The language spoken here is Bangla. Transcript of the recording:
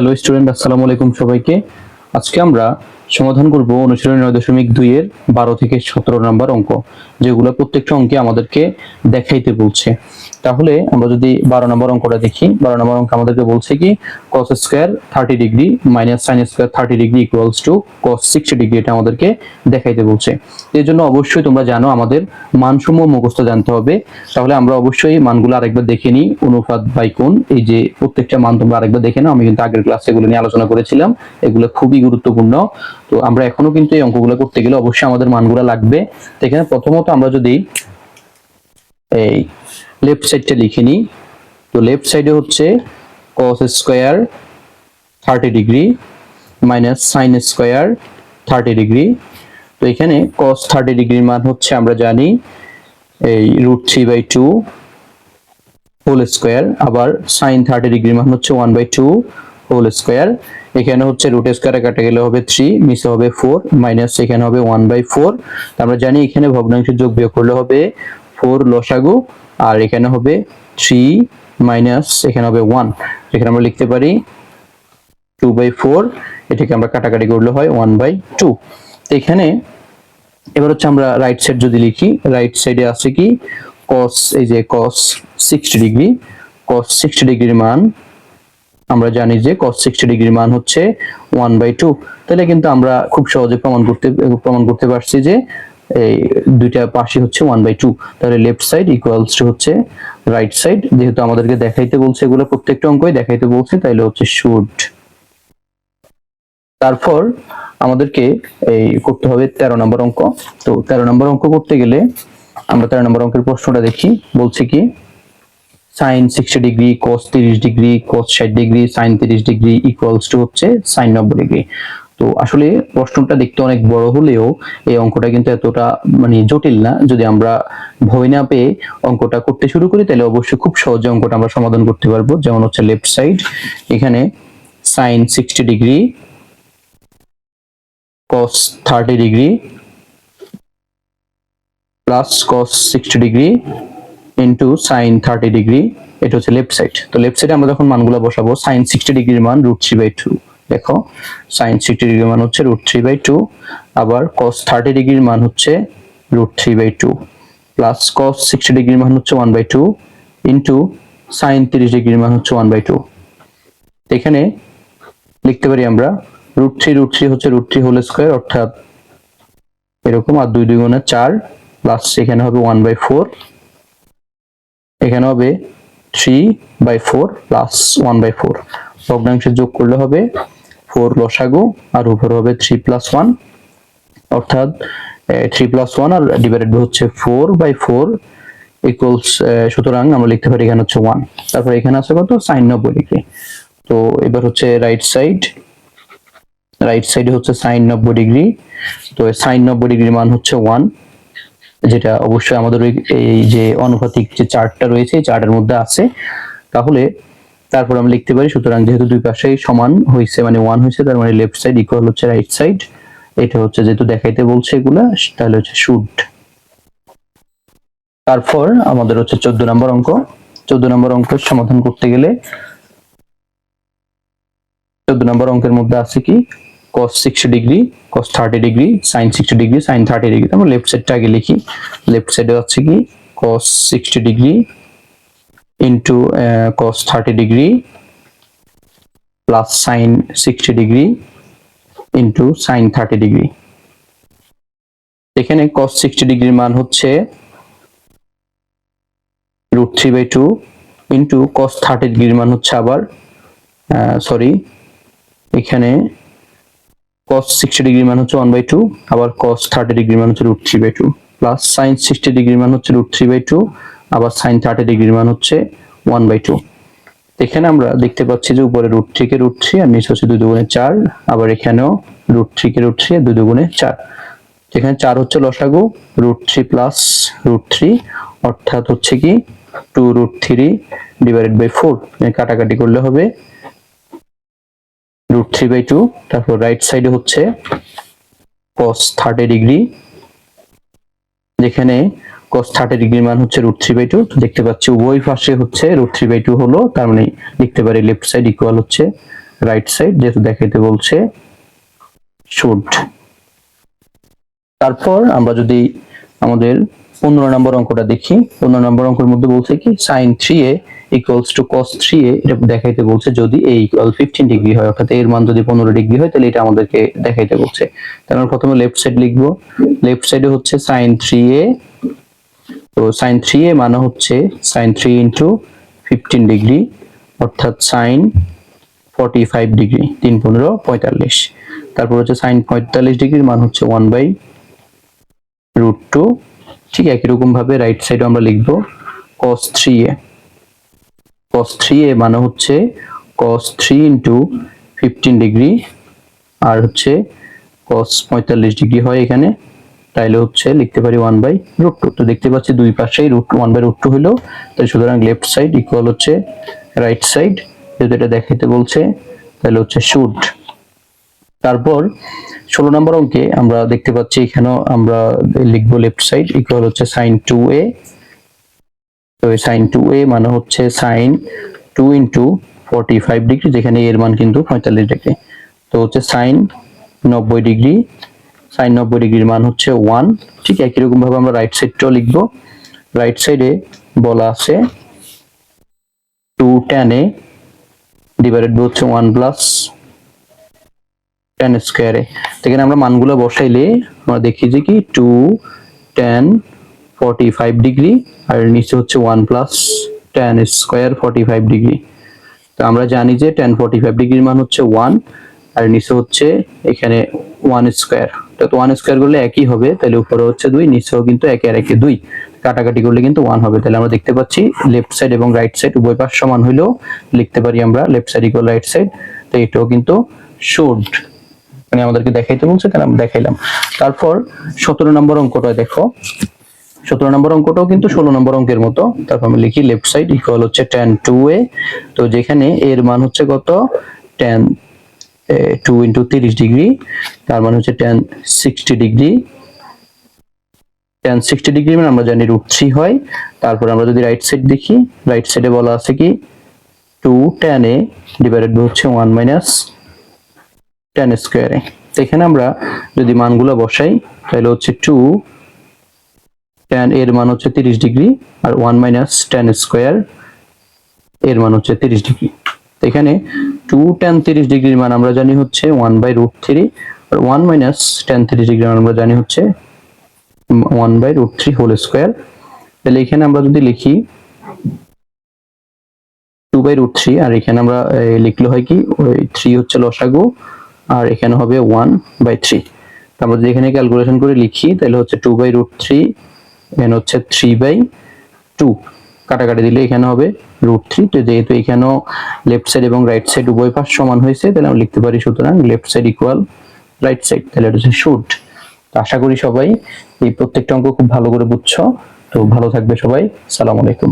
হ্যালো স্টুডেন্ট আসসালামু আলাইকুম সবাইকে। আজকে আমরা সমাধান করব অনুশীলনী নয় দশমিক দুই এর বারো থেকে সতেরো নম্বর অঙ্ক, যেগুলো প্রত্যেকটা অঙ্কে আমাদেরকে দেখাইতে বলছে। তাহলে আমরা যদি বারো নম্বর অঙ্কটা দেখি, বারো নম্বর অঙ্ক আমাদেরকে বলছে কি cos square thirty degree minus sine square thirty degree equals to cos sixty degree এটা আমাদেরকে দেখাইতে বলছে। এর জন্য অবশ্যই তোমরা জানো আমাদের মানসমূহ মুখস্থ জানতে হবে। তাহলে আমরা অবশ্যই মানগুলো আরেকবার দেখে নিই, অনুপাত বাই কোণ। এই যে প্রত্যেকটা মান তোমরা আরেকবার দেখে নাও, আমি কিন্তু আগের ক্লাসে এগুলো নিয়ে আলোচনা করেছিলাম, এগুলো খুবই গুরুত্বপূর্ণ। তো আমরা এখনও কিন্তু এই অঙ্কগুলো করতে গেলে অবশ্যই আমাদের মানগুলো লাগবে। তো এখানে প্রথমত আমরা যদি এই লেফট সাইডটা লিখে নিই, তো লেফট সাইডে হচ্ছে cos square thirty degree minus sine square thirty degree তো এখানে কস থার্টি ডিগ্রির মান হচ্ছে আমরা জানি এই root three by two whole square আবার সাইন থার্টি ডিগ্রির মান হচ্ছে one by two whole square এখানে হচ্ছে রুট স্কোয়ারে কাটা গেলে হবে থ্রি মিসে হবে ফোর মাইনাস এখানে হবে ওয়ান বাই ফোর আমরা জানি এখানে ভগ্নাংশের যোগ বিয়োগ করলে হবে ফোর লসাগু, আর এখানে হবে থ্রি মাইনাস এখানে হবে ওয়ান এখানে আমরা লিখতে পারি টু বাই ফোর এটাকে আমরা কাটাকাটি করলে হয় ওয়ান বাই টু এখানে এবার হচ্ছে আমরা রাইট সাইড যদি লিখি রাইট সাইডে আছে কি? কস এই যে cos 60 ডিগ্রি cos 60 ডিগ্রির মান আমরা জানি যে cos 60 ডিগ্রির মান হচ্ছে 1 বাই 2 তাহলে কিন্তু আমরা খুব সহজে প্রমাণ করতে প্রমাণ করতে পারছি যে এই দুইটা পাশে হচ্ছে 1 বাই 2 তাহলে লেফট সাইড ইকুয়ালস টু হচ্ছে রাইট সাইড যেহেতু আমাদেরকে দেখাইতে বলছে এগুলো প্রত্যেকটা অঙ্কই দেখাইতে বলছে তাহলে হচ্ছে শুড তারপর আমাদেরকে এই করতে হবে তেরো নম্বর অঙ্ক। তো তেরো নম্বর অঙ্ক করতে গেলে আমরা তেরো নম্বর অঙ্কের প্রশ্নটা দেখি। বলছে কি সাইন সিক্সটি ডিগ্রি কস তিরিশ ডিগ্রি কস ষাট ডিগ্রি সাইন তিরিশ ডিগ্রি ইকুয়ালস টু হচ্ছে সাইন নব্বই ডিগ্রি তো আসলে প্রশ্নটা দেখতে অনেক বড় হলেও এই অঙ্কটা কিন্তু এতটা মানে জটিল না। যদি আমরা ভয় না পেয়ে অঙ্কটা করতে শুরু করি, তাহলে অবশ্যই খুব সহজে অঙ্কটা আমরা সমাধান করতে পারব। যেমন হচ্ছে লেফট সাইড এখানে sine sixty degree cos 30 degree plus cos 60 degree into sin 30 degree এটা হচ্ছে লেফট সাইড তো লেফট সাইডে আমরা যখন মানগুলো বসাবো সাইন সিক্সটি ডিগ্রির মান রুট থ্রি বাই টু দেখো? sin 60 ডিগ্রির মান হচ্ছে রুট থ্রি বাই টু আবার cos 30 ডিগ্রির মান হচ্ছে root three by two plus cos 60 ডিগ্রির মান হচ্ছে one by two into sine তিরিশ ডিগ্রির মান হচ্ছে ওয়ান বাই টু এখানে লিখতে পারি আমরা রুট থ্রি রুট থ্রি হচ্ছে রুট থ্রি হোল স্কোয়ার অর্থাৎ এরকম, আর দুই দুই গুণে চার প্লাস এখানে হবে ওয়ান বাই ফোর এখানে হবে three by four plus one by four ভগ্নাংশে যোগ করলে হবে ফোর লসাগু আর উপর হবে থ্রি প্লাস ওয়ান অর্থাৎ থ্রি প্লাস ওয়ান আর ডিভাইডেড হচ্ছে ফোর বাই ফোর ইকুয়ালস সুতরাং আমরা লিখতে পারি এখানে হচ্ছে ওয়ান তারপর এখানে আছে কত? সাইন নব্বই ডিগ্রি। তো এবার হচ্ছে রাইট সাইড রাইট সাইডে হচ্ছে সাইন নব্বই ডিগ্রি। তো সাইন নব্বই ডিগ্রির মান হচ্ছে ওয়ান যেটা অবশ্যই আমাদের এই যে অনুপাতিক যে চার্টটা রয়েছে, এই চার্টের মধ্যে আছে। তাহলে তারপর আমরা লিখতে পারি, সুতরাং যেহেতু দুই পাশেই সমান হয়েছে মানে ওয়ান হয়েছে তার মানে লেফট সাইড ইকুয়াল হচ্ছে রাইট সাইড এটা হচ্ছে যেহেতু দেখাইতে বলছে এগুলা, তাহলে হচ্ছে শুড তারপর আমাদের হচ্ছে চোদ্দ নম্বর অঙ্ক। চোদ্দ নম্বর অঙ্ক সমাধান করতে গেলে চোদ্দ নম্বর অঙ্কের মধ্যে আছে কি? Cos 60 degree cos 30 degree sin 60 degree sin 30 degree আমরা লেফট সাইডটা আগে লিখি। লেফট সাইডে হচ্ছে কি, cos 60 degree into cos 30 degree plus sin 60 degree into sin 30 degree এখানে cos 60 ডিগ্রির মান হচ্ছে root three by two into cos 30 ডিগ্রির মান হচ্ছে আবার সরি এখানে cos 60 ডিগ্রি মান হচ্ছে 1 বাই 2 আবার cos 30 ডিগ্রি মান হচ্ছে root √3 by 2 plus sin 60 degree মান হচ্ছে রুট √3 বাই 2 আবার sin 30 ডিগ্রি মান হচ্ছে 1 বাই 2 এখানে আমরা দেখতে পাচ্ছি যে উপরে √3 কে √3 আর নিচে হচ্ছে 2 দুগুণে 4 আবার এখানেও √3 কে √3 আর 2 দুগুণে 4 এখানে 4 হচ্ছে লসাগু রুট √3 প্লাস রুট √3 অর্থাৎ হচ্ছে কি 2 √3 ডিভাইডেড বাই 4 কাটাকাটি করলে হবে রুট থ্রি বাই টু তারপর রাইট সাইডে হচ্ছে cos থার্টি ডিগ্রি যেখানে cos থার্টি ডিগ্রি মান হচ্ছে রুট থ্রি বাই টু দেখতে পাচ্ছি উভয় পাশে হচ্ছে রুট থ্রি বাই টু হলো, তার মানে লিখতে পারি লেফট সাইড ইকুয়াল হচ্ছে রাইট সাইড যেহেতু দেখাইতে বলছে শুড তারপর আমরা যদি আমাদের পনেরো নম্বর অঙ্কটা দেখি। পনেরো নম্বর অঙ্কের মধ্যে বলছে কি sine three A equals to cos three A এটা দেখাইতে বলছে যদি এ ইকুয়াল ফিফটিন ডিগ্রি হয়, অর্থাৎ এর মান যদি পনেরো ডিগ্রি হয়, তাহলে এটা আমাদেরকে দেখাইতে বলছে। তাহলে প্রথমে লেফট সাইড লিখব। লেফট সাইডে হচ্ছে সাইন থ্রি এ, তো সাইন থ্রি এ মানে হচ্ছে sine three into fifteen degree অর্থাৎ সাইন ফর্টি ফাইভ ডিগ্রি তিন পনেরো পঁয়তাল্লিশ। তারপর হচ্ছে সাইন পঁয়তাল্লিশ ডিগ্রির মান হচ্ছে ওয়ান বাই রুট টু ঠিক একই রকম ভাবে রাইট সাইডে আমরা লিখব cos three A cos three A মানে হচ্ছে cos three into fifteen degree আর হচ্ছে cos পঁয়তাল্লিশ ডিগ্রি হয় এখানে, তাইলে হচ্ছে লিখতে পারি ওয়ান বাই রুট টু তো দেখতে পাচ্ছি দুই পাশেই root one by root two হলো, তাই সুতরাং লেফট সাইড ইকুয়াল হচ্ছে রাইট সাইড যেহেতু এটা দেখাইতে বলছে তাহলে হচ্ছে শুড তারপর ষোলো নম্বর অঙ্কে আমরা দেখতে পাচ্ছি এখানেও আমরা লিখব লেফট সাইড ইকুয়াল হচ্ছে সাইন টু এ তো সাইন টু এ মানে হচ্ছে sine two into forty five degree যেখানে এর মান কিন্তু পঁয়তাল্লিশ ডিগ্রি তো হচ্ছে সাইন নব্বই ডিগ্রি সাইন নব্বই ডিগ্রির মান হচ্ছে ওয়ান ঠিক একই রকম ভাবে আমরা রাইট সাইডটাও লিখব। রাইট সাইডে বলা আছে টু টেন এ ডিভাইডেড হচ্ছে ওয়ান প্লাস টেন স্কোয়ারে এখানে আমরা মানগুলো বসাইলে আমরা দেখি যে কি? Two tan forty five degree আর নিচে হচ্ছে one plus tan square forty five degree তো আমরা জানি যে টেন ফর্টি ফাইভ ডিগ্রির মান হচ্ছে ওয়ান আর নিচে হচ্ছে এখানে ওয়ান স্কোয়ার তো ওয়ান স্কোয়ার করলে একই হবে, তাহলে উপরে হচ্ছে দুই, নিচেও কিন্তু একে আর একে দুই। কাটাকাটি করলে কিন্তু ওয়ান হবে। তাহলে আমরা দেখতে পাচ্ছি লেফট সাইড এবং রাইট সাইড উভয় পাশ সমান হইলেও লিখতে পারি আমরা left side equal right side তো এটাও কিন্তু শুড মানে আমাদেরকে দেখাইতে বলছে তাহলে আমরা দেখাইলাম। তারপর সতেরো নম্বর অঙ্কটা দেখো। সতেরো নম্বর অঙ্কটাও কিন্তু ষোলো নম্বর অঙ্কের মতো। তারপর আমি লিখি লেফট সাইড ইকুয়াল হচ্ছে টেন টু এ তো যেখানে এর মান হচ্ছে কত? টেন টু ইন্টু তিরিশ ডিগ্রি। তার মানে হচ্ছে tan sixty degree. Tan sixty degree মানে আমরা জানি রুট থ্রি হয়। তারপর আমরা যদি রাইট সাইড দেখি রাইট সাইডে বলা আছে কি? টু টেন এ ডিভাইডেড হচ্ছে ওয়ান মাইনাস টেন স্কোয়ারে এখানে আমরা যদি মানগুলো বসাই, তাহলে হচ্ছে টু টেন এর মান হচ্ছে তিরিশ ডিগ্রি আর ওয়ান মাইনাস টেন স্কোয়ার এর মান হচ্ছে তিরিশ ডিগ্রি। এখানে টু টেন তিরিশ ডিগ্রির মান আমরা জানি হচ্ছে ওয়ান বাই রুট থ্রি আর ওয়ান মাইনাস টেন তিরিশ ডিগ্রির মান আমরা জানি হচ্ছে one by root three whole square তাহলে এখানে আমরা যদি লিখি টু বাই রুট থ্রি আর এখানে আমরা লিখলে হয় কি, ওই থ্রি হচ্ছে লসাগু আর এখানে হবে ওয়ান বাই থ্রি আমরা যদি এখানে ক্যালকুলেশন করে লিখি, তাহলে হচ্ছে টু বাই রুট থ্রি এখানে হচ্ছে থ্রি বাই টু কাটাকাটি দিলে এখানে হবে রুট থ্রি তো যেহেতু এখানেও লেফট সাইড এবং রাইট সাইড উভয় পাশ সমান হয়েছে, তাহলে আমরা লিখতে পারি সুতরাং left side equal right side তাহলে এটা হচ্ছে শুট তো আশা করি সবাই এই প্রত্যেকটা অঙ্ক খুব ভালো করে বুঝছ। তো ভালো থাকবে সবাই। সালাম আলাইকুম।